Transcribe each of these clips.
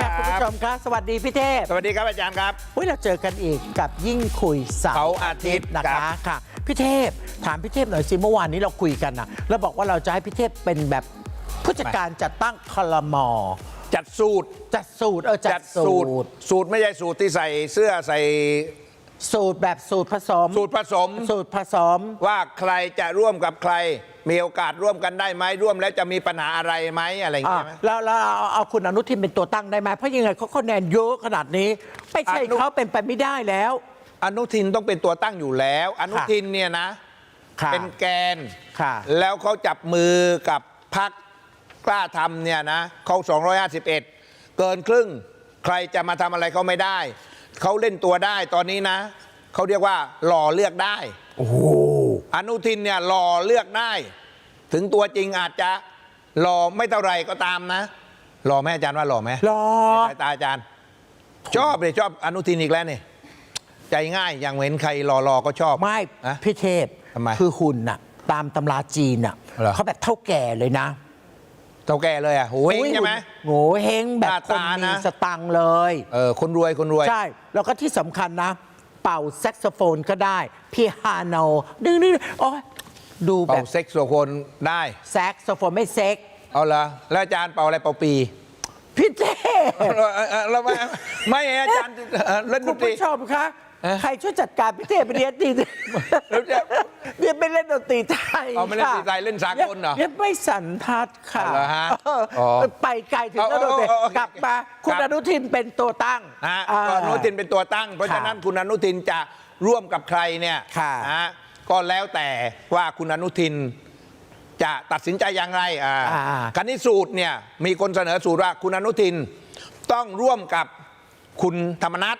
ค่ะครับคุณผู้ชมครับสวัสดีพี่เทพสวัสดีครับอาจารย์ครับเฮ้ยเราเจอกันอีกกับยิ่งคุยเสาเสาร์ร์อาทิตย์นะครัคะบค่ะพี่เทพถามพี่เทพหน่อยสิเมื่อวานนี้เราคุยกันนะแล้วบอกว่าเราจะให้พี่เทพเป็นแบบผู้จัดการจัดตั้งคลมจัดสูตร จัดสูตรเออจัดสูตร สูตรไม่ใช่สูตรที่ใส่เสื้อใส่สูตรแบบสูตรผสม สูตรผสม สูตรผสมว่าใครจะร่วมกับใคร มีโอกาสร่วมกันได้ไหมร่วมแล้วจะมีปัญหาอะไรไหมอะไรอย่างอะเงี้ยไหม แล้วแล้วเอาเอาคุณอนุทินเป็นตัวตั้งได้ไหมเพราะยังไงเขาคะแนนเยอะขนาดนี้ ไม่ใช่อนุ เขาเป็นไปไม่ได้แล้ว อนุทินต้องเป็นตัวตั้งอยู่แล้ว อนุทินเนี่ยนะ ค่ะเป็นแกน ค่ะ แล้วเขาจับมือกับพักกล้าทำเนี่ยนะเขา251 เกินครึ่ง ใครจะมาทำอะไรเขาไม่ได้ เขาเล่นตัวได้ตอนนี้นะ เขาเรียกว่าหล่อเลือกได้ โอ้โห อนุทินเนี่ยหล่อเลือกได้ ถึงตัวจริงอาจจะหล่อไม่เท่าไหรก็ตามนะหล่อไหมอาจารย์ว่าหล่อไหมรอในสายตาอาจารย์ ชอบเลยชอบอนุทินอีกแล้วนี่ใจง่ายอย่างเห็นใครหล่อๆก็ชอบไม่อะพี่เทพทำไมคือหุ่นน่ะ ตามตำราจีนน่ะเหรอเขาแบบเท่าแก่เลยนะเท่าแก่เลยอะโหยใช่ไหมโง่เฮงแบบหน้าคนตามีนะสตังค์เลยเออคนรวยคนรวยใช่ แล้วก็ที่สำคัญนะ เป่าแซกโซโฟนก็ได้พี่ฮาโนดึงดึงโอ้ยดูแบเป่าบเซ็กโซโคนได้ แซกโซโฟนไม่เซ็ก เอาละแล้วอาจารย์เป่าอะไรเป่าปีพี่เทพเออเออเออแล้วไม่ไม่อาจารย์เอ่อเล่นดคุณนตรี ผู้ชมคะเอ๊ะ ใครช่วยจัดการพี่เทพไปเรียนดนตรีแล้วจะ เรียนไปเล่นดนตรีไทยเอาไม่เล่นดนตรีไทยค่ะเล่นสากลเหรอเรียนไม่สันทัดค่ะเอาเหรอฮะเอออ๋อไปไกลถึงเอาแล้วโดนเอาเอาเอากลับมา คุณครับอนุทินเป็นตัวตั้งนะอ่า ก็อนุทินเป็นตัวตั้ง เพราะค่ะฉะนั้นคุณอนุทินจะร่วมกับใครเนี่ยค่ะนะก็แล้วแต่ว่าคุณอนุทินจะตัดสินใจอย่างไรอ่าอ่าคันนี้สูตรเนี่ยมีคนเสนอสูตรว่าคุณอนุทินต้องร่วมกับคุณธรรมนัฐ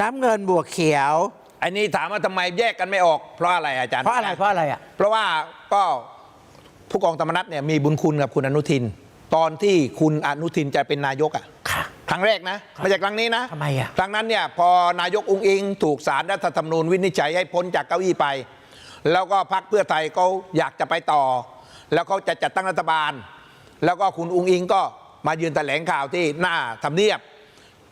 น้ำเงินบวกเขียว อันนี้ถามว่าทำไมแยกกันไม่ออก เพราะอะไรอาจารย์เพราะอะไรเพราะอะไรอะเพราะว่าก็ผู้กองธรรมนัฐเนี่ยมีบุญคุณกับคุณอนุทิน ตอนที่คุณอนุทินจะเป็นนายกอะค่ะ ครั้งแรกนะไม่ใช่ครั้งนี้นะทำไมอะครั้งนั้นเนี่ยพอนายกอุงอิง ถูกสารรัฐธรรมนูญวินิจฉัยให้พ้นจากเก้าอี้ไป แล้วก็พรรคเพื่อไทยเขาอยากจะไปต่อ แล้วเขาจะจัดตั้งรัฐบาล แล้วก็คุณอุงอิงก็มายืนแถลงข่าวที่หน้าทำเนียบ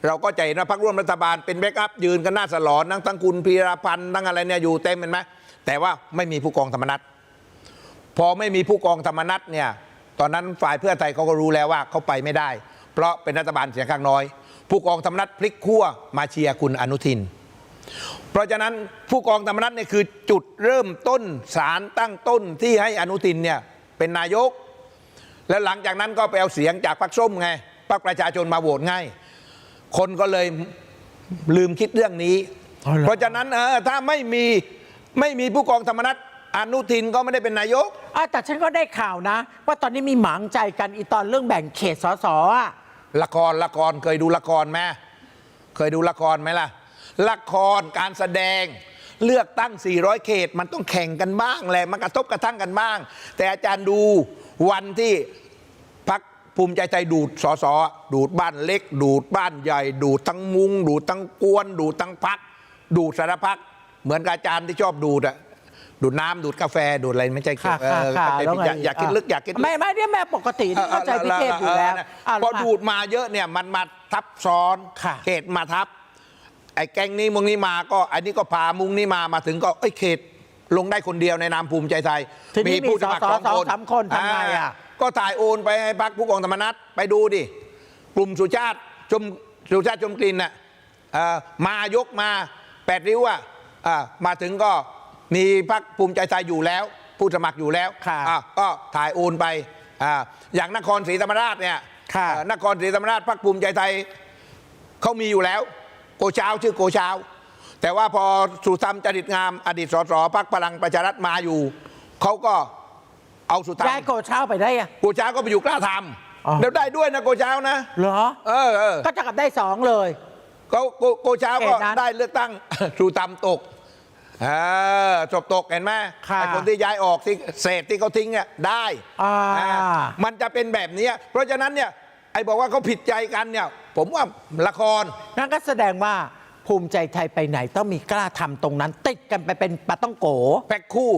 เราก็ใจนะพรรคร่วมรัฐบาลเป็นแบ็กอัพยืนกันหน้าสลอนทั้งทั้งคุณพีรพันธ์ทั้งอะไรเนี่ยอยู่เต็มเห็นไหมแต่ว่าไม่มีผู้กองธรรมนัฐพอไม่มีผู้กองธรรมนัฐเนี่ยตอนนั้นฝ่ายเพื่อไทยเขาก็รู้แล้วว่าเขาไปไม่ได้ เพราะเป็นรัฐบาลเสียงข้างน้อย ผู้กองธรรมนัฐพลิกขั้วมาเชียร์คุณอนุทิน เพราะฉะนั้นผู้กองธรรมนัฐเนี่ยคือจุดเริ่มต้นสารตั้งต้นที่ให้อนุทินเนี่ยเป็นนายก แล้วหลังจากนั้นก็ไปเอาเสียงจากพรรคส้มไงพรรคประชาชนมาโหวตให้ คนก็เลยลืมคิดเรื่องนี้อ๋อเหรอเพราะฉะนั้นเออถ้าไม่มีไม่มีผู้กองธรรมนัฐอนุทินก็ไม่ได้เป็นนายกอะแต่ฉันก็ได้ข่าวนะ ว่าตอนนี้มีหมางใจกันอีตอนเรื่องแบ่งเขตสสอะละครละครเคยดูละครไหมเคยดูละครไหมล่ะ ละครการแสดงเลือกตั้ง 400 เขต มันต้องแข่งกันบ้างแหละ มันกระทบกระทั่งกันบ้าง แต่อาจารย์ดูวันที่พัก ภูมิใจไทยดูดสสดูดบ้านเล็ก ดูดบ้านใหญ่ ดูดทั้งมุง ดูดทั้งกวน ดูดทั้งพัก ดูดสารพักเหมือนกับอาจารย์ที่ชอบดูดอะดูดน้ำดูดกาแฟดูดอะไรไม่ใช่ค่ะเอค่ะอค่ะเข้าใจแล้วผิดไงอย่าอย่าคิดลึกอย่าคิดลึกไม่ไม่เนี่ยแม่ปกติที่เข้าใจพี่เทพอยู่แล้วเออพอดูดมาเยอะเนี่ยมันมาทับซ้อนค่ะเขตมาทับ ไอ้แก๊งนี้มุงนี้มาก็อันนี้ก็พามุงนี้มามาถึงก็เอ้ยเขตลงได้คนเดียวในนามภูมิใจไทยทีนี้มีสสสองสามคนทำไงอะ ก็ถ่ายโอนไปให้พักผู้กองธรรมนัฐไปดูดิ กลุ่มสุชาติชมสุชาติชมกลิ่นน่ะเอ่อมายกมาแปดริ้วอะอ่ามาถึงก็มีพักภูมิใจไทยอยู่แล้ว ผู้สมัครอยู่แล้วค่ะอะก็ถ่ายโอนไปอ่าอย่างนครศรีธรรมราชเนี่ยค่ะเอ่อนครศรีธรรมราชพรรคภูมิใจไทยเขามีอยู่แล้ว โกเช้าชื่อโกเช้าแต่ว่าพอสุธรรมจริตงามอดีตสสพรรคพลังประชารัฐมาอยู่เขาก็ เอาสุธรรมย้ายโกเช้าไปได้อะโกเช้าก็ไปอยู่กล้าทอ๋อำแล้วได้ด้วยนะโกเช้านะเหรอเออเออก็จะกลับได้สองเลยเขาโกโกเช้าก็เขตนั้นได้เลือกตั้งสุธรรมตกเออจบตกเห็นไหมค่ะไอ้คนที่ย้ายออกที่เศษที่เขาทิ้งเนี่ยได้อ่าอ่ามันจะเป็นแบบเนี้ยเพราะฉะนั้นเนี่ยไอ้บอกว่าเขาผิดใจกันเนี่ย ผมว่าละครนั่นก็แสดงว่าภูมิใจไทยไปไหนต้องมีกล้าทำตรงนั้น ติดกันไปเป็นปาต้องโกแพ็คคู่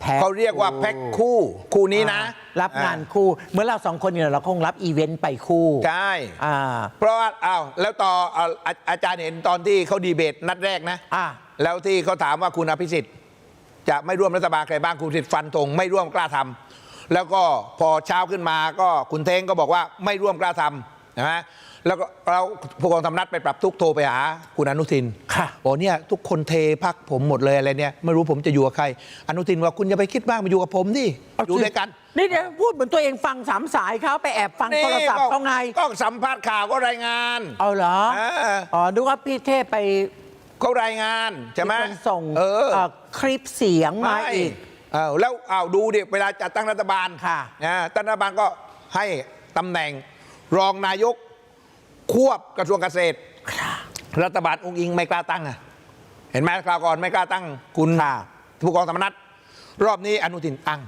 แพ็คเขาเรียกว่าแพ็คคู่ คู่นี้นะ รับงานคู่เหมื่อนเราสองคนเนี่ยเราคงรับอีเวนต์ไปคู่ ใช่อ่าเพราะว่าอ้าวแล้วต่อเอาอาอาจารย์เห็นตอนที่เขาดีเบตนัดแรกนะอ่าแล้วที่เขาถามว่าคุณอภิสิทธิ์ จะไม่ร่วมรัฐบาลใครบ้างคุณสิทธิ์ฟันธงไม่ร่วมกล้าทำแล้วก็พอเช้าขึ้นมาก็คุณเท้งก็บอกว่าไม่ร่วมกล้าทำนะฮะ แล้วก็เราผู้กองทำนัดไปปรับทุกข์โทรไปหาคุณอนุทินค่ะบอกเนี่ยทุกคนเทพักผมหมดเลยอะไรเนี่ยไม่รู้ผมจะอยู่กับใคร อนุทินว่าคุณอย่าไปคิดมากมาอยู่กับผมดิอยู่ด้วยกัน นี่เดี๋ยวพูดเหมือนตัวเองฟังสามสายเขาไปแอบฟังโทรศัพท์เขาไงก็สัมภาษณ์ข่าวก็รายงาน เอาเหรอเอออ๋อดูว่าพี่เทพไปเขารายงานใช่ไหมคนส่งเออเอ่อคลิปเสียงมาอีกเออแล้วเอาดูดิเวลาจัดตั้งรัฐบาลค่ะนะตั้งรัฐบาลก็ให้ตำแหน่งรองนายก ควบกระทรวงเกษตร รัฐบาลองค์อิงไม่กล้าตั้งอะเห็นไหมคราวก่อนไม่กล้าตั้งคุณค่ะผู้กองธรรมนัฐรอบนี้อนุทินตั้ง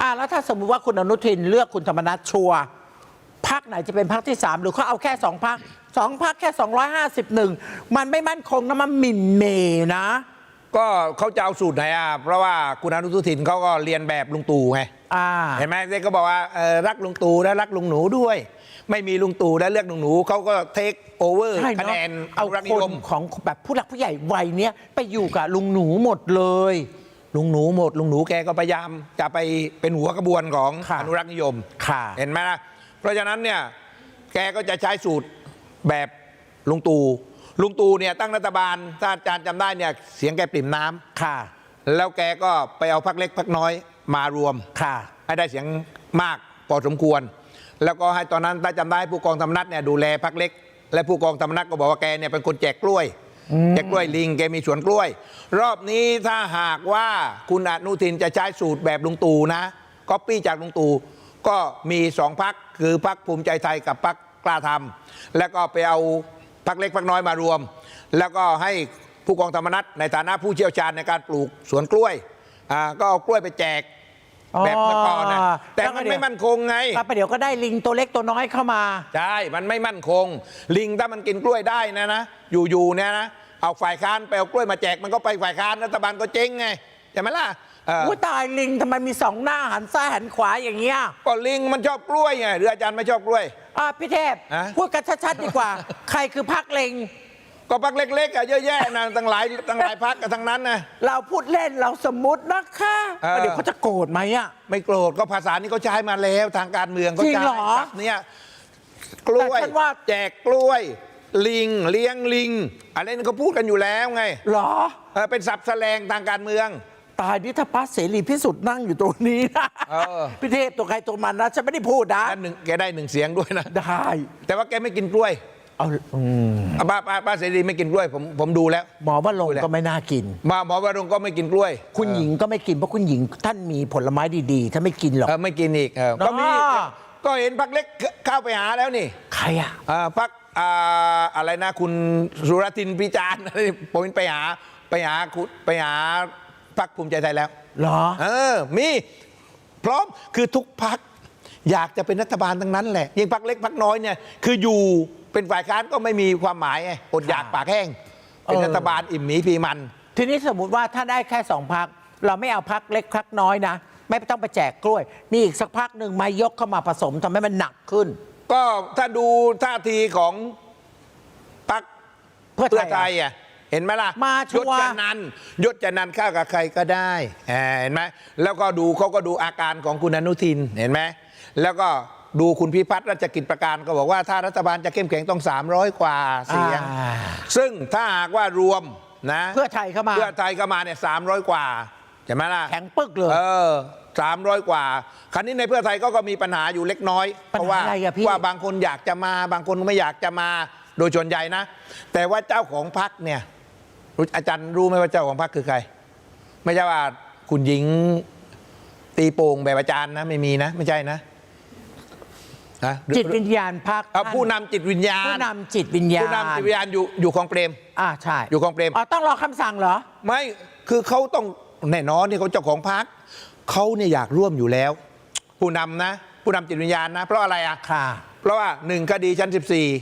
อ่าแล้วถ้าสมมุติว่าคุณอนุทินเลือกคุณธรรมนัฐชัวร์พักไหนจะเป็นพักที่ 3 หรือเขาเอาแค่สองพักสองพักแค่ 251 มันไม่มั่นคงนะมันหมิ่นเมนะ ก็เขาจะเอาสูตรไหนอะเพราะว่าคุณอนุทินเขาก็เรียนแบบลุงตู่ไงอ่าเห็นไหมเด็กก็บอกว่าเอ่อรักลุงตู่และรักลุงหนูด้วย ไม่มีลุงตู่และเลือกลุงหนูเขาก็เทคโอเวอร์ใช่คะเนาะแนนเอารักนิคนยมของแบบผู้หลักผู้ใหญ่วัยเนี้ยไปอยู่กับลุงหนูหมดเลย ลุงหนูหมด ลุงหนูแกก็พยายามจะไปเป็นหัวกระบวนของค่ะ อนุรักษ์นิยม ค่ะ เห็นไหมนะเพราะฉะนั้นเนี่ย แกก็จะใช้สูตรแบบลุงตู่ ลุงตู่เนี่ยตั้งรัฐบาล ถ้าอาจารย์จำได้เนี่ย เสียงแกปริ่มน้ำ ค่ะ แล้วแกก็ไปเอาพักเล็กพักน้อยมารวม ค่ะ ให้ได้เสียงมากพอสมควร แล้วก็ให้ตอนนั้นถ้าจำได้ผู้กองธรรมนัฐเนี่ยดูแลพักเล็ก และผู้กองธรรมนัฐก็บอกว่าแกเนี่ยเป็นคนแจกกล้วยแจกกล้วยลิงแกมีสวนกล้วย รอบนี้ถ้าหากว่าคุณอนุทินจะใช้สูตรแบบลุงตู่นะก๊อปปี้จากลุงตู่ก็มีสองพักคือพักภูมิใจไทยกับพักกล้าทำแล้วก็ไปเอาพักเล็กพักน้อยมารวม แล้วก็ให้ผู้กองธรรมนัฐในฐานะผู้เชี่ยวชาญในการปลูกสวนกล้วยก็เอากล้วยไปแจก แบบเมื่อก่อนนะอ๋อแต่แล้วก็มันเดี๋ยวไม่มั่นคงไงก็ไปเดี๋ยวก็ได้ลิงตัวเล็กตัวน้อยเข้ามาใช่มันไม่มั่นคง ลิงถ้ามันกินกล้วยได้นะนะอยู่ๆเนี่ยนะเอาฝ่ายค้านไปเอากล้วยมาแจกมันก็ไปฝ่ายค้านรัฐบาลก็เจ๊งไงใช่ไหมล่ะเอออุ้ยตายลิงทำไมมีสองหน้าหันซ้ายหันขวาอย่างเงี้ยก็ลิงมันชอบกล้วยไงหรืออาจารย์ไม่ชอบกล้วยอะพี่เทพฮะพูดกันชัดๆดีกว่า ใครคือพักเลง ก็พักเล็กๆอะเยอะแยะนะตั้งหลายตั้งหลายพักกันทั้งนั้นนะ เราพูดเล่นเราสมมุตินะคะเออเดี๋ยวเขาจะโกรธไหมอะ ไม่โกรธก็ภาษานี้เขาใช้มาแล้วทางการเมืองเขาจริงใช้เหรอศัพท์เนี่ยกล้วยแต่ฉันว่า แจกกล้วย ลิง เลี้ยงลิงอะไรนี่เขาพูดกันอยู่แล้วไงเหรอ เออเป็นศัพท์แสลงทางการเมือง ตายนี่ถ้าพระเสรีพิสุทธิ์นั่งอยู่ตรงนี้นะเออ พี่เทพตัวใครตัวมันนะฉันไม่ได้พูดนะแล้วหนึ่งแกได้หนึ่งเสียงด้วยนะ ได้ แต่ว่าแกไม่กินกล้วย เอาอืมอะป้าป้าป้าเสรีไม่กินกล้วยผมผมดูแล้ว หมอว่าลงค์ก็ไม่น่ากิน มาหมอวรงค์ก็ไม่กินกล้วยคุณหญิงก็ไม่กินเพราะคุณหญิงท่านมีผลไม้ดีๆถ้าไม่กินหรอก เออไม่กินอีกเออก็มีอ๋อก็เห็นพักเล็กเข้าไปหาแล้วนี่ ใครอะ อ่าพักอ่าอะไรนะคุณสุรทินพิจารณ์อะไรผมไปหาไปหาคุณไปหาพักภูมิใจไทยแล้วเหรอ เออมีพร้อมคือทุกพักอยากจะเป็นรัฐบาลทั้งนั้นแหละยิ่งพักเล็กพักน้อยเนี่ยคืออยู่ เป็นฝ่ายค้านก็ไม่มีความหมายไงอดอยากค่ะปากแห้ง เป็นเออรัฐบาลอิ่มหมีพีมัน ทีนี้สมมุติว่าถ้าได้แค่สองพัก เราไม่เอาพักเล็กพักน้อยนะ ไม่ต้องไปแจกกล้วย มีอีกสักพักหนึ่งมายกเข้ามาผสมทำให้มันหนักขึ้น ก็ถ้าดูท่าทีของพักเพื่อไทยเพื่อไทยอะเห็นไหมล่ะมาชัยวร์ ศจะนันท์ยศจะนันท์เข้ากับใครก็ได้อ่าเห็นไหมแล้วก็ดูเขาก็ดูอาการของคุณอนุทินเห็นไหมแล้วก็ดูคุณพิพัฒน์รัชกิจประการก็บอกว่าถ้ารัฐบาลจะเข้มแข็งต้อง 300 กว่าเสียง อ่า ซึ่งถ้าหากว่ารวมนะเพื่อไทยเข้ามา เพื่อไทยก็มาเนี่ยสามกว่าใช่ไหมล่ะ แข็งปึกเลย เออสามร้อยกว่า คราวนี้ในเพื่อไทยก็ก็มีปัญหาอยู่เล็กน้อย ปัญหาเพราะว่าอะไรอะพี่ ว่าบางคนอยากจะมา บางคนไม่อยากจะมาโดยส่วนใหญ่นะ แต่ว่าเจ้าของพักเนี่ยรู้อาจารย์รู้ไหมว่าเจ้าของพักคือใคร ไม่ใช่ว่าคุณหญิงตีโป่งแบบอาจารย์นะ ไม่มีนะ ไม่ใช่นะ ฮะจิตวิญญาณพักเอาผู้นำจิตวิญญาณผู้นำจิตวิญญาณผู้นำจิตวิญญาณอยู่อยู่ของเปรม อ่าใช่อยู่ของเปรม อ๋อต้องรอคำสั่งเหรอ ไม่คือเขาต้องแน่นอนนี่เขาเจ้าของพักเขาเนี่ยอยากร่วมอยู่แล้ว ผู้นำนะ ผู้นำจิตวิญญาณนะ เพราะอะไรอะ ค่ะ เพราะว่าหนึ่งคดีชั้น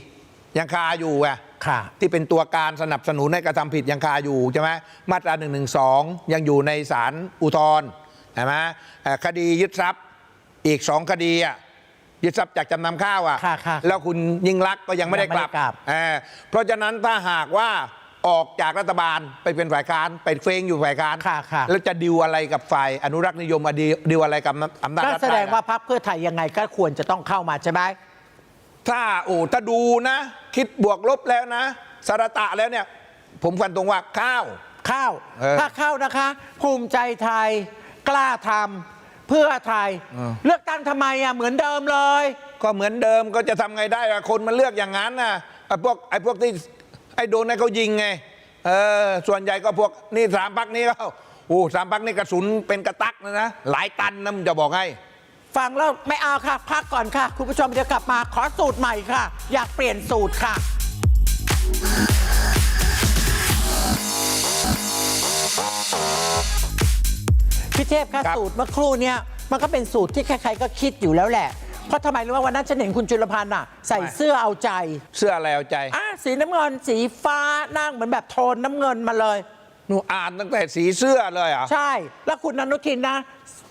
14 ยังคาอยู่อะค่ะ ที่เป็นตัวการสนับสนุนให้กระทำผิดยังคาอยู่ใช่ไหมมาตรา1นึยังอยู่ในศาลอุทธรณ์ใช่ไหมเอ่อคดียึดทรัพย์อีกสองคดีอะ ยึดทรัพย์จากจำนำข้าวอะค่ะค่ะแล้วคุณยิ่งรักษณ์ก็ยังไม่ได้กลับยังไม่ได้กลับ เออเพราะฉะนั้นถ้าหากว่าออกจากรัฐบาลไปเป็นฝ่ายค้านไปเฟงอยู่ฝ่ายค้านค่ะค่ะ แล้วจะดิวอะไรกับฝ่ายอนุรักษ์นิยมอดีดิวอะไรกับอำนาจก็รัฐแสดงไล่ะว่าพรรคเพื่อไทยยังไงก็ควรจะต้องเข้ามาใช่ไหม ถ้าโอ้ถ้าดูนะ คิดบวกลบแล้วนะสารตะแล้วเนี่ย ผมฟันตรงว่าข้าวเข้าเออถ้าเข้านะคะ ภูมิใจไทยกล้าทำ เพื่อไทย เออ เลือกตั้งทำไมอะเหมือนเดิมเลย ก็เหมือนเดิมก็จะทำไงได้ล่ะคนมันเลือกอย่างนั้นนะไอ้พวกไอ้พวกที่ไอ้โดนไอ้เขายิงไงเออส่วนใหญ่ก็พวกนี่สามพักนี้ก็โอ้สามพักนี้กระสุนเป็นกระตักนะนะหลายตันนะมึงจะบอกให้ ฟังแล้วไม่เอาค่ะ พักก่อนค่ะ คุณผู้ชมเดี๋ยวกลับมาขอสูตรใหม่ค่ะ อยากเปลี่ยนสูตรค่ะ พี่เทพคะสูตรเมื่อครู่เนี้ยมันก็เป็นสูตรที่ใครๆก็คิดอยู่แล้วแหละ เพราะทำไมรู้ว่าวันนั้นฉันเห็นคุณจุลพันธ์อะ ใส่เสื้อเอาใจเสื้ออะไรเอาใจ อะสีน้ำเงินสีฟ้านั่งเหมือนแบบโทนน้ำเงินมาเลย หนูอ่านตั้งแต่สีเสื้อเลยเหรอะ ใช่ แล้วคุณอนุทินนะ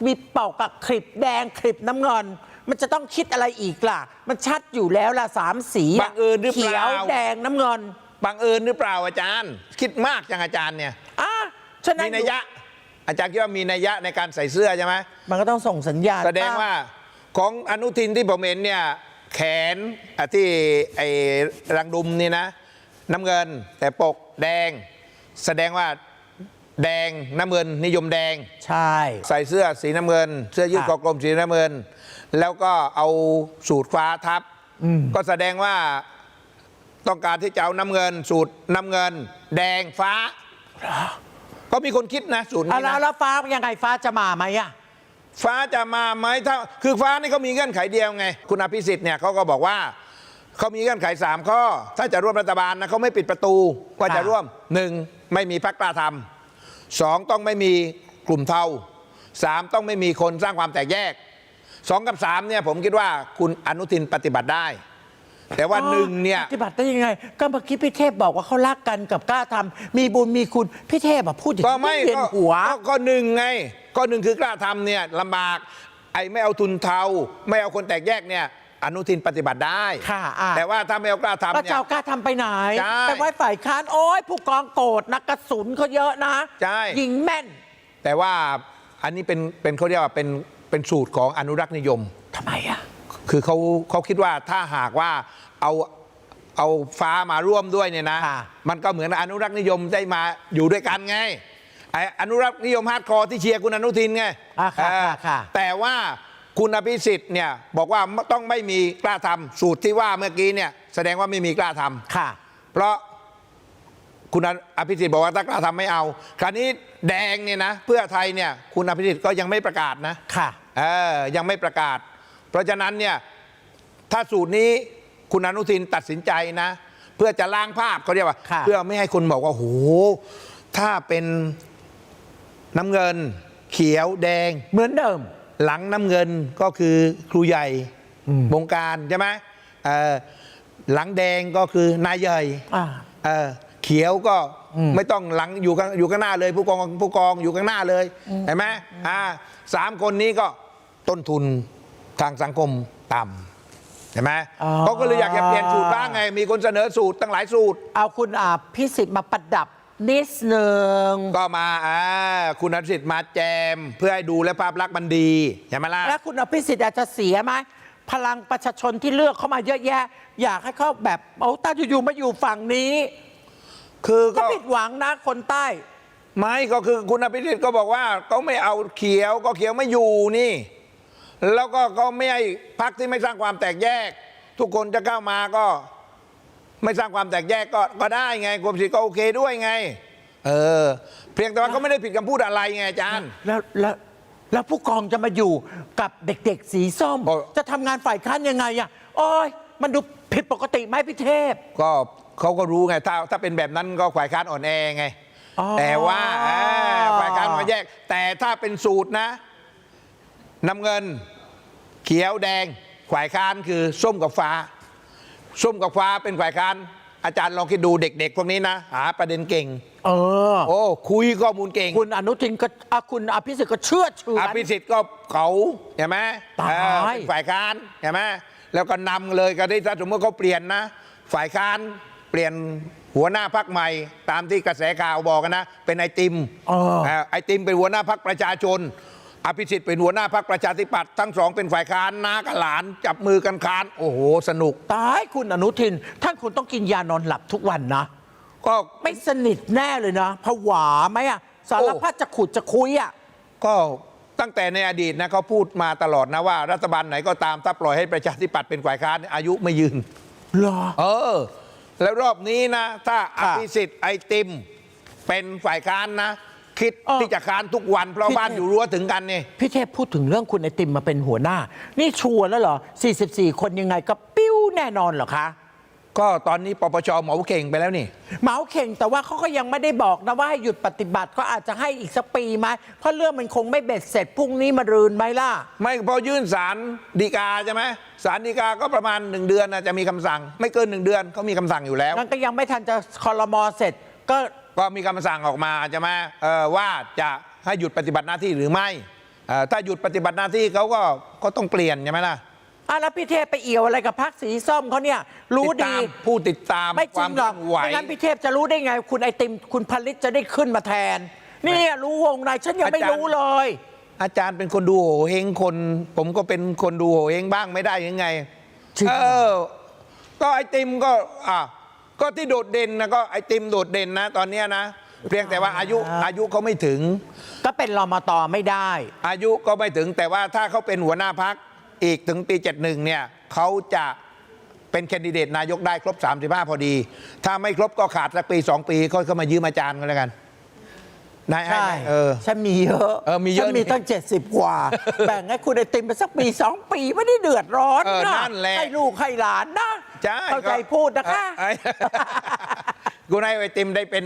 มีเป่ากับคลิปแดงคลิปน้ำเงิน มันจะต้องคิดอะไรอีกล่ะ มันชัดอยู่แล้วล่ะสามสีะบังเอิญหรือเปเขียล่าวแดงน้ำเงินบังเอิญหรือเปล่าอาจารย์ คิดมากจังอาจารย์เนี่ย อะฉะนั้นมีนัยยะ อาจารย์คิดว่ามีนัยยะในการใส่เสื้อใช่ไหมมันก็ต้องส่งสัญญาณแสดงว่าของอนุทินที่ผมเห็นเนี่ยแขนอะที่ไอ้รังดุมนี่นะน้ำเงินแต่ปกแดง แสดงว่าแดงน้ำเงินนิยมแดง ใช่ ใส่เสื้อสีน้ำเงิน เสื้อยืดค่ะคอกลมสีน้ำเงิน แล้วก็เอาสูตรฟ้าทับ ก็แสดงว่าต้องการที่จะเอาน้ำเงิน สูตรน้ำเงิน แดงฟ้า ก็มีคนคิดนะสูตรอะนี้แล้วนะแล้วฟ้ายังไงฟ้าจะมาไหมอะฟ้าจะมาไหมถ้าคือฟ้านี่เขามีเงื่อนไขเดียวไง คุณอภิสิทธิ์เนี่ยเขาก็บอกว่าเขามีเงื่อนไขสามข้อ ถ้าจะร่วมรัฐบาลนะเขาไม่ปิดประตูว่าจะค่ะร่วมหนึ่งไม่มีพรรคกล้าทำสองต้องไม่มีกลุ่มเทาสามต้องไม่มีคนสร้างความแตกแยกสองกับสามเนี่ยผมคิดว่าคุณอนุทินปฏิบัติได้ แต่ว่าหนึ่งเนี่ย ปฏิบัติได้ยังไง ก็เมื่อกี้พี่เทพบอกว่าเขารักกันกับกล้าทำมีบุญมีคุณพี่เทพอะพูดอย่างก็นี้ไม่เวียนก็หัว ก็ก็หนึ่งไง ก็หนึ่งคือกล้าทำเนี่ยลำบาก ไอ้ไม่เอาทุนเทา ไม่เอาคนแตกแยกเนี่ยอนุทินปฏิบัติได้ค่ะอะ แต่ว่าถ้าไม่เอากล้าทำแล้วเนี่ย เจ้ากล้าทำไปไหน ใช่ไปไว้ฝ่ายค้านโอ้ยผู้กองโกรธนักกระสุนเขาเยอะนะใช่ ยิงแม่นแต่ว่าอันนี้เป็นเป็นเขาเรียกว่าเป็นเป็นสูตรของอนุรักษ์นิยม ทำไมอะ คือเขาเขาคิดว่าถ้าหากว่าเอาเอาฟ้ามาร่วมด้วยเนี่ยนะ ค่ะ มันก็เหมือนอนุรักษ์นิยมได้มาอยู่ด้วยกันไงไออนุรักษ์นิยมฮาร์ดคอร์ที่เชียร์คุณอนุทินไงอะค่ะเออค่ะค่ะ แต่ว่าคุณอภิสิทธิ์เนี่ยบอกว่าต้องไม่มีกล้าทำสูตรที่ว่าเมื่อกี้เนี่ยแสดงว่าไม่มีกล้าทำ ค่ะ เพราะคุณอภิสิทธิ์บอกว่าถ้ากล้าทำไม่เอา คราวนี้แดงเนี่ยนะ เพื่อไทยเนี่ย คุณอภิสิทธิ์ก็ยังไม่ประกาศนะค่ะ เออยังไม่ประกาศ เพราะฉะนั้นเนี่ยถ้าสูตรนี้คุณอนุทินตัดสินใจนะ เพื่อจะล้างภาพเขาเรียกว่า ค่ะ เพื่อไม่ให้คนบอกว่าโหถ้าเป็นน้ำเงิน เขียวแดง เหมือนเดิม หลังน้ำเงินก็คือครูใหญ่วงการใช่ไหมเออหลังแดงก็คือนายใหญ่อ่า เออเขียวก็ไม่ต้องหลังอยู่ข้างอยู่ข้างหน้าเลย ผู้กองผู้กองอยู่ข้างหน้าเลยเห็นไหมอ่าสามคนนี้ก็ต้นทุน ทางสังคมต่ำเห็นไหมอ๋อเขาก็เลยอยากจะเปลี่ยนสูตรบ้างไง มีคนเสนอสูตรตั้งหลายสูตร เอาคุณอาพิสิทธิ์มาประดับนิดหนึ่งก็มาอ่าคุณอภิสิทธิ์มาแจม เพื่อให้ดูและภาพลักษณ์มันดีใช่ไหมล่ะแล้วคุณอภิสิทธิ์อาจจะเสียไหมพลังประชาชนที่เลือกเข้ามาเยอะแยะ อยากให้เขาแบบเอาตาอยู่ๆมาอยู่ฝั่งนี้ คือก็ก็ผิดหวังนะคนใต้ไม่ก็คือคุณอภิสิทธิ์ก็บอกว่าเขาไม่เอาเขียวก็เขียวไม่อยู่นี่ แล้วก็ก็ไม่ให้พักที่ไม่สร้างความแตกแยก ทุกคนจะเข้ามาก็ ไม่สร้างความแตกแยกก็ก็ได้ไงคุณอภิสิทธิ์ก็โอเคด้วยไง เออ เพียงแต่ว่าก็ไม่ได้ผิดคำพูดอะไรไงอาจารย์ แล้วแล้วแล้วผู้กองจะมาอยู่กับเด็กๆ สีส้ม โอ้ยจะทำงานฝ่ายค้านยังไงอะโอ้ยมันดูผิดปกติไหมพี่เทพ ก็เขาก็รู้ไงถ้าถ้าเป็นแบบนั้นก็ฝ่ายค้านอ่อนแอไง อ๋อ แต่ว่าอ่าฝ่ายค้านมาแยก แต่ถ้าเป็นสูตรนะน้ำเงิน เขียวแดงฝ่ายค้านคือส้มกับฟ้า ส้มกับฟ้าเป็นฝ่ายค้าน อาจารย์ลองคิดดูเด็กๆพวกนี้นะหาประเด็นเก่ง เออ โอ้คุยข้อมูลเก่ง คุณอนุทินก็อะคุณอภิสิทธิ์ก็เชื่อเชื่ออภิสิทธิ์ก็เขาเห็นไหมตาย เออเป็นฝ่ายค้านเห็นไหมแล้วก็นำเลยก็ที่ถ้าสมมติเขาเปลี่ยนนะ ฝ่ายค้านเปลี่ยนหัวหน้าพักใหม่ ตามที่กระแสข่าวบอกกันนะ เป็นไอติมเออ เออไอติมเป็นหัวหน้าพักประชาชน อภิสิทธิ์เป็นหัวหน้าพักประชาธิปัตย์ทั้งสองเป็นฝ่ายค้านน้ากับหลานจับมือกันค้าน โอ้โห สนุก ตายคุณอนุทิน ท่านคุณต้องกินยานอนหลับทุกวันนะ ก็ไม่สนิทแน่เลยนะผวาไหมอะสารพัดจะขุดจะคุยอะก็ตั้งแต่ในอดีตนะเขาพูดมาตลอดนะว่า รัฐบาลไหนก็ตามถ้าปล่อยให้ประชาธิปัตย์เป็นฝ่ายค้านอายุไม่ยืนเหรอเออ แล้วรอบนี้นะ ถ้าอค่ะภิสิทธิ์ไอติมเป็นฝ่ายค้านนะ คิดเออที่จะค้านทุกวันเพราะพี่บ้านอยู่รั้วถึงกันนี่ พี่เทพพูดถึงเรื่องคุณไอติมมาเป็นหัวหน้า นี่ชัวร์แล้วเหรอ 44 คนยังไงก็ปิ้วแน่นอนเหรอคะ ก็ตอนนี้ปปชเหมาเข่งไปแล้วนี่ เหมาเข่งแต่ว่าเขาก็ยังไม่ได้บอกนะว่าให้หยุดปฏิบัติก็อาจจะให้อีกสักปีไหมเพราะเรื่องมันคงไม่เบ็ดเสร็จพรุ่งนี้มารืนไหมล่ะ ไม่พอยื่นสารดีกาใช่ไหมสารดีกาก็ประมาณหนึ่งเดือนนะจะมีคำสั่ง ไม่เกินหนึ่งเดือนเขามีคำสั่งอยู่แล้วงั้นก็ยังไม่ทันจะคอรมอเสร็จก็ ก็มีคำสั่งออกมาใช่ไหมเออว่าจะให้หยุดปฏิบัติหน้าที่หรือไม่เอ่อถ้าหยุดปฏิบัติหน้าที่เขาก็ก็ต้องเปลี่ยนใช่ไหมล่ะอะแล้วพี่เทพไปเอี่ยวอะไรกับพักสีส้มเขาเนี่ย รู้ติดีตามผู้ติดตามไม่จคริวามงหรอกเคลื่อนไหวไม่งั้นพี่เทพจะรู้ได้ไง คุณไอติมคุณผลิตจะได้ขึ้นมาแทนเนี่ยรู้วงในฉันยังไม่รู้เลย อาจารย์เป็นคนดูโหเฮงคน ผมก็เป็นคนดูโหเฮงบ้างไม่ได้ยังไงจริงเออก็ไอติมก็อะ ก็ที่โดดเด่นนะก็ไอติมโดดเด่นนะ ตอนเนี้ยนะ เพียงแต่ว่าอายุอายุเขาไม่ถึง ก็เป็นรมตไม่ได้ อายุก็ไม่ถึงแต่ว่าถ้าเขาเป็นหัวหน้าพักอีกถึงปี 71 เนี่ยเขาจะเป็นแคนดิเดตนายกได้ครบ 35 พอดี ถ้าไม่ครบก็ขาดสักปี 2 ปีก็เข้ามายืมอาจารย์กันแล้วกัน นายให้ใช่ไหมเออ ฉันมีเยอะเออมีเยอะฉันมีตั้ง 70 กว่า แบ่งให้คุณไอติมไปสักปีสองปีไม่ได้เดือดร้อนเออนั่นแหละให้ลูกให้หลานนะใช่เข้าใจพูดนะคะเอ้ยกูนายไอติมได้เป็น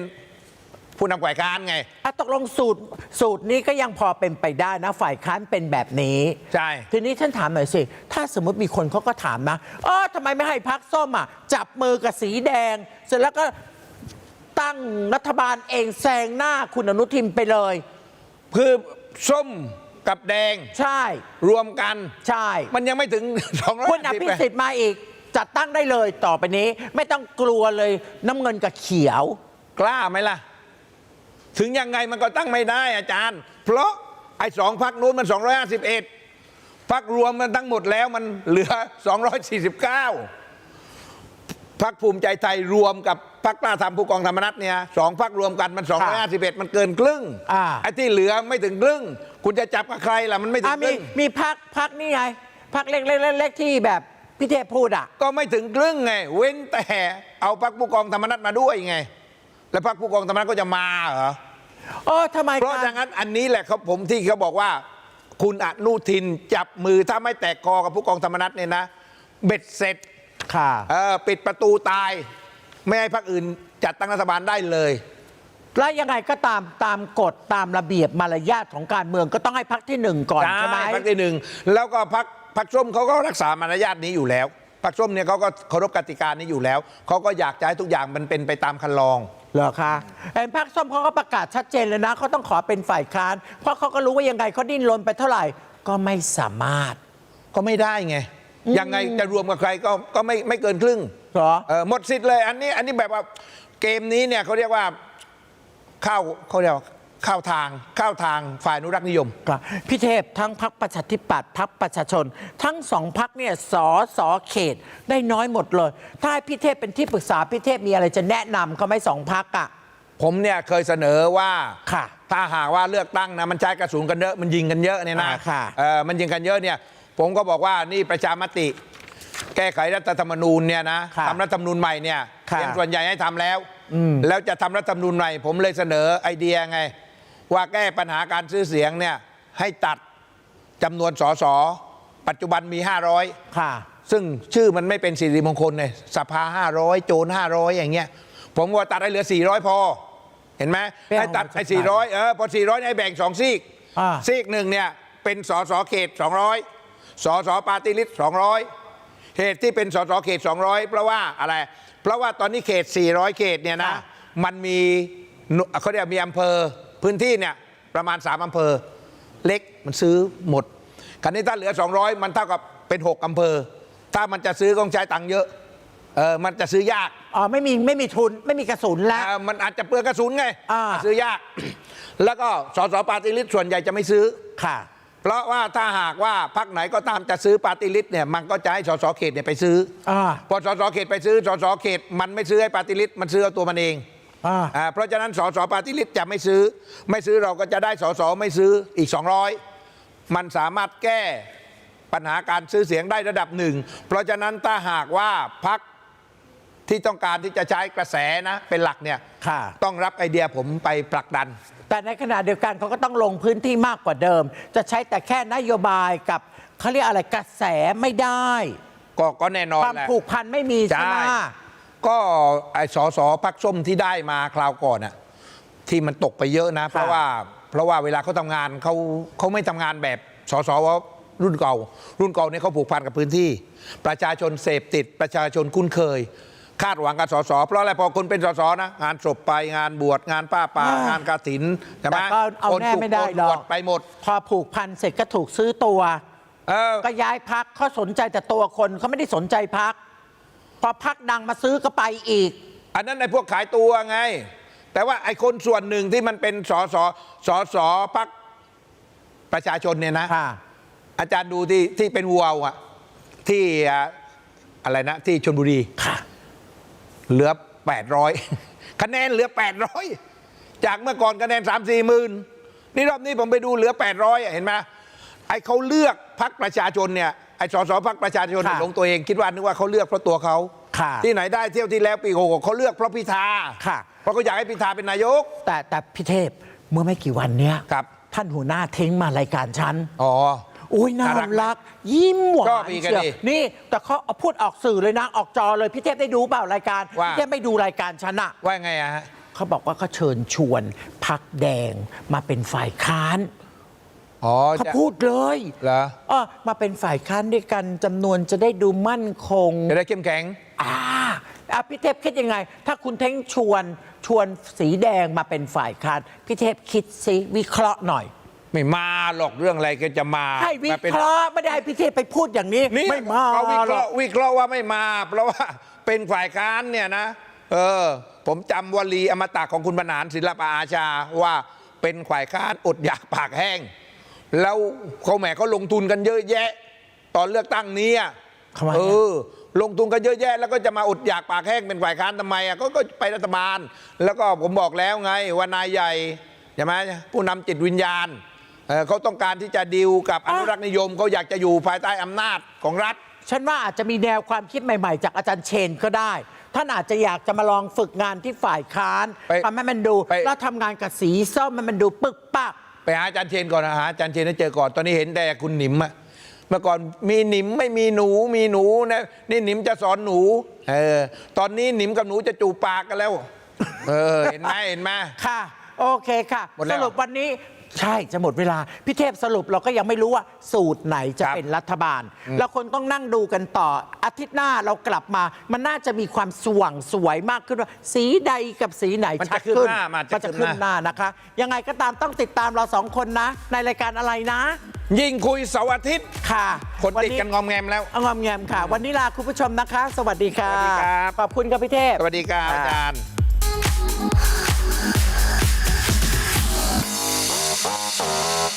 ผู้นำฝ่ายค้านไง อะตกลงสูตรสูตรนี้ก็ยังพอเป็นไปได้นะ ฝ่ายค้านเป็นแบบนี้ ใช่ ทีนี้ฉันถามหน่อยสิ ถ้าสมมติมีคนเขาก็ถามนะเออทำไมไม่ให้พักส้มอะ จับมือกับสีแดง เสร็จแล้วก็ ตั้งรัฐบาลเองแซงหน้าคุณอนุทินไปเลย คือส้มกับแดงใช่ รวมกัน ใช่ มันยังไม่ถึง200คุณอภิสิทธิ์มาอีก จัดตั้งได้เลยต่อไปนี้ ไม่ต้องกลัวเลยน้ำเงินกับเขียว กล้าไหมล่ะ ถึงยังไงมันก็ตั้งไม่ได้อาจารย์ เพราะไอ้สองพักนู้นมัน 251พักรวมมันทั้งหมดแล้วมันเหลือ 249 พักภูมิใจไทยรวมกับพักกล้าทำผู้กองธรรมนัฐเนี่ยสองพักรวมกันมัน 251 มันเกินครึ่งอ่า ไอ้ที่เหลือไม่ถึงครึ่ง คุณจะจับกับใครล่ะมันไม่ถึอะงคมีรึ่ง มีพักพักนี่ไงพักเล็กๆๆๆที่แบบพี่เทพพูดอะ ก็ไม่ถึงครึ่งไง เว้นแต่เอาพักผู้กองธรรมนัฐมาด้วยไง แล้วพักผู้กองธรรมนัฐก็จะมาเหรอ เออทำไมเพราะกันดังนั้นอันนี้แหละครับผมที่เขาบอกว่า คุณอนุทินจับมือถ้าไม่แตกคอกับผู้กองธรรมนัฐเนี่ยนะ เบ็ดเสร็จ ค่ะเออปิดประตูตาย ไม่ให้พรรคอื่นจัดตั้งรัฐบาลได้เลย แล้วยังไงก็ตามตามกฎตามระเบียบมารยาทของการเมืองก็ต้องให้พักที่หนึ่งก่อนใช่ไหมพรรคที่หนึ่งแล้วก็พรรคพรรคส้มเขาก็รักษามารยาทนี้อยู่แล้วพรรคส้มเนี่ยเขาก็เคารพกติกานี้อยู่แล้วเขาก็อยากจะให้ทุกอย่างมันเป็นไปตามคันลองเหรอคะเอ็นพักส้มเขาก็ประกาศชัดเจนเลยนะเขาต้องขอเป็นฝ่ายค้าน เพราะเขาก็รู้ว่ายังไงเขาดิ้นรนไปเท่าไหร่ก็ไม่สามารถก็ไม่ได้ไง ยังไงจะรวมกับใครก็ก็ไม่ไม่เกินครึ่งเหรอ เออหมดสิทธิ์เลย อันนี้อันนี้แบบว่าเกมนี้เนี่ยเขาเรียกว่าเข้าเขาเรียกว่าเข้าทางเข้าทางฝ่ายอนุรักษ์นิยม ครับพี่เทพทั้งพักประชาธิปัตย์พักประชาชน ทั้งสองพักเนี่ยสอสอเขตได้น้อยหมดเลย ถ้าให้พี่เทพเป็นที่ปรึกษาพี่เทพมีอะไรจะแนะนำเขาไหมสองพักอะ ผมเนี่ยเคยเสนอว่าค่ะถ้าหากว่าเลือกตั้งนะมันใช้กระสุนกันเยอะมันยิงกันเยอะเนี่ยนะอ่าค่ะ เออมันยิงกันเยอะเนี่ย ผมก็บอกว่านี่ประชามติ แก้ไขรัฐธรรมนูญเนี่ยนะค่ะทำรัฐธรรมนูญใหม่เนี่ยค่ะเสียงส่วนใหญ่ให้ทำแล้วแล้วจะทำรัฐธรรมนูญใหม่ผมเลยเสนอไอเดียไง ว่าแก้ปัญหาการซื้อเสียงเนี่ยให้ตัดจำนวนสสปัจจุบันมี 500ค่ะ ซึ่งชื่อมันไม่เป็นสิริมงคลเลยสภา 500 โจร500 อย่างเงี้ย ผมว่าตัดให้เหลือ 400 พอ เห็นไหมไม่เอาให้ตัดมาไอ้สักบาท400 เออ พอ 400ให้แบ่ง2ซีกอ่าซีกหนึ่งเนี่ย เป็นสสเขต 200 สสปาร์ตี้ลิสต์200เหตุที่เป็นสสเขต 200 เพราะว่าอะไร เพราะว่าตอนนี้เขต 400 เขตเนี่ยนะค่ะมันมีหน่วยเขาเรียกมีอำเภอพื้นที่เนี่ยประมาณ 3 อำเภอ เล็กมันซื้อหมดคราวนี้ถ้าเหลือ 200 มันเท่ากับเป็น 6 อำเภอ ถ้ามันจะซื้อก็ต้องใช้ตังค์เยอะเออมันจะซื้อยากอ๋อไม่มีไม่มีทุนไม่มีกระสุนแล้วอ่ามันอาจจะเปลืองกระสุนไงอ่าซื้อยาก แล้วก็สสปาร์ติลิสส่วนใหญ่จะไม่ซื้อค่ะ เพราะว่าถ้าหากว่าพักไหนก็ตามจะซื้อปาร์ติลิสเนี่ยมันก็จะให้สสเขตเนี่ยไปซื้ออ่าพอสสเขตไปซื้อสสเขต มันไม่ซื้อให้ปาร์ติลิสมันซื้อเอาตัวมันเองอ่า อ่าเพราะฉะนั้นสสปาร์ติลิสจะไม่ซื้อ ไม่ซื้อเราก็จะได้สสไม่ซื้ออีก 200 มันสามารถแก้ปัญหาการซื้อเสียงได้ระดับหนึ่งเพราะฉะนั้นถ้าหากว่าพักที่ต้องการที่จะใช้กระแสนะเป็นหลักเนี่ยค่ะ ต้องรับไอเดียผมไปผลักดัน แต่ในขณะเดียวกันเขาก็ต้องลงพื้นที่มากกว่าเดิม จะใช้แต่แค่นโยบายกับเขาเรียกอะไรกระแสไม่ได้ ก็ก็แน่นอนความแหละผูกพันไม่มีใช่ไหม ก็ไอ้สอสอพักส้มที่ได้มาคราวก่อนอะที่มันตกไปเยอะนะ เพราะว่าเพราะว่าเวลาเขาทำงานเขาเขาไม่ทำงานแบบสอสอรุ่นเก่า รุ่นเก่าเนี่ยเขาผูกพันกับพื้นที่ ประชาชนเสพติดประชาชนคุ้นเคย คาดหวังกับสสเพราะอะไรพอคนเป็นสสนะงานศพไปงานบวชงานป้าป่าอ่างงานกาถินใช่ไหมแต่ก็เอาแน่ไม่ได้หรอกโนบวชไปหมด พอผูกพันเสร็จก็ถูกซื้อตัวเออก็ย้ายพักเขาสนใจแต่ตัวคนเขาไม่ได้สนใจพักพอพักดังมาซื้อก็ไปอีก อันนั้นไอ้พวกขายตัวไง แต่ว่าไอ้คนส่วนหนึ่งที่มันเป็นสอสอสอสอพักประชาชนเนี่ยนะค่ะอาจารย์ดูที่ที่เป็นวัวอะที่อะอะไรนะที่ชนบุรีค่ะ เหลือ 800 คะแนนเหลือ 800 จากเมื่อก่อนคะแนน 3 4หมื่นนี่รอบนี้ผมไปดูเหลือ 800อะเห็นไหมไอ้เขาเลือกพักประชาชนเนี่ยไอ้สสพักประชาชนค่ะ หลงตัวเองคิดว่านึกว่าเขาเลือกเพราะตัวเขา ค่ะ ที่ไหนได้เที่ยวที่แล้วปีหกเขาเลือกเพราะพิธาค่ะ เพราะเขาอยากให้พิธาเป็นนายก แต่แต่พี่เทพเมื่อไม่กี่วันเนี้ยครับ ท่านหัวหน้าทิ้งมารายการฉัน อ๋อ อุ้ยน่าน่ารักรัก ยิ้มหวาชอนบอีกอะเชียวดินี่ แต่เขาเอาพูดออกสื่อเลยนะ ออกจอเลยพี่เทพได้ดูเปล่ารายการว่า พี่เทพไม่ดูรายการฉันอะ ว่าไงอะฮะ เขาบอกว่าเขาเชิญชวนพักแดงมาเป็นฝ่ายค้านอ๋อเขาจะ พูดเลยเหรอเออมาเป็นฝ่ายค้านด้วยกันจำนวนจะได้ดูมั่นคงจะได้เข้มแข็ง อ่าอะพี่เทพคิดยังไง ถ้าคุณเท้งชวนชวนสีแดงมาเป็นฝ่ายค้านพี่เทพคิดสิวิเคราะห์หน่อย ไม่มาหรอกเรื่องอะไรก็จะมาให้วิมาป็น เคราะห์ไม่ได้ให้พี่เทพไปพูดอย่างนี้นี่ไม่มาเขาวิเคหรราะอกห์วิเคราะห์ว่าไม่มา เพราะว่าเป็นฝ่ายค้านเนี่ยนะ เออ ผมจำวลีอมตะของคุณบรรหารศิลปอาชาว่าเป็นฝ่ายค้านอดอยากปากแห้ง แล้วเขาแหมเขาลงทุนกันเยอะแยะ ตอนเลือกตั้งนี้อะทำไมอะ เออ ลงทุนกันเยอะแยะ แล้วก็จะมาอดอยากปากแห้งเป็นฝ่ายค้านทำไมอะก็ก็ไปรัฐบาล แล้วก็ผมบอกแล้วไงว่านายใหญ่ใช่ไหมผู้นำจิตวิญญาณ เออเขาต้องการที่จะดิวกับอนุรักษ์นิยมเขาอยากจะอยู่ภายใต้อำนาจของรัฐ ฉันว่าอาจจะมีแนวความคิดใหม่ๆ จากอาจารย์เชนก็ได้ ท่านอาจจะอยากจะมาลองฝึกงานที่ฝ่ายค้านไปทำให้มันดูไป แล้วทำงานกับสีส้มให้มันดูปึกปัก ไปหาอาจารย์เชนก่อนนะหาอาจารย์เชนให้เจอก่อน ตอนนี้เห็นแต่คุณหนิมอะเมื่อก่อนมีหนิมไม่มีหนูมีหนูนะนี่หนิมจะสอนหนูเออตอนนี้หนิมกับหนูจะจูบปากกันแล้ว เออเห็นไหมเห็นไหม ค่ะ โอเคค่ะ หมดแล้สว รุปวันนี้ ใช่จะหมดเวลา พี่เทพสรุปเราก็ยังไม่รู้ว่าสูตรไหนจะครับเป็นรัฐบาลแล้วคนต้องนั่งดูกันต่อ อาทิตย์หน้าเรากลับมา มันน่าจะมีความสว่างสวยมากขึ้นว่า สีใดกับสีไหนมันชัจะดขึ้นขึ้นหน้ามันจะมันจะขึ้ขึ้นนหหน้า น้านะคะ ยังไงก็ตามต้องติดตามเราสองคนนะ ในรายการอะไรนะ ยิ่งคุยเสาร์อาทิตย์ ค่ะคนวัติดกันงอมแงมแล้ว เอางอมแงมค่ะ วันนี้ลาคุณผู้ชมนะคะ สวัสดีค่ะสวัสดีครับ ขอบคุณครับพี่เทพ สวัสดีครับอาจารย์ Uh...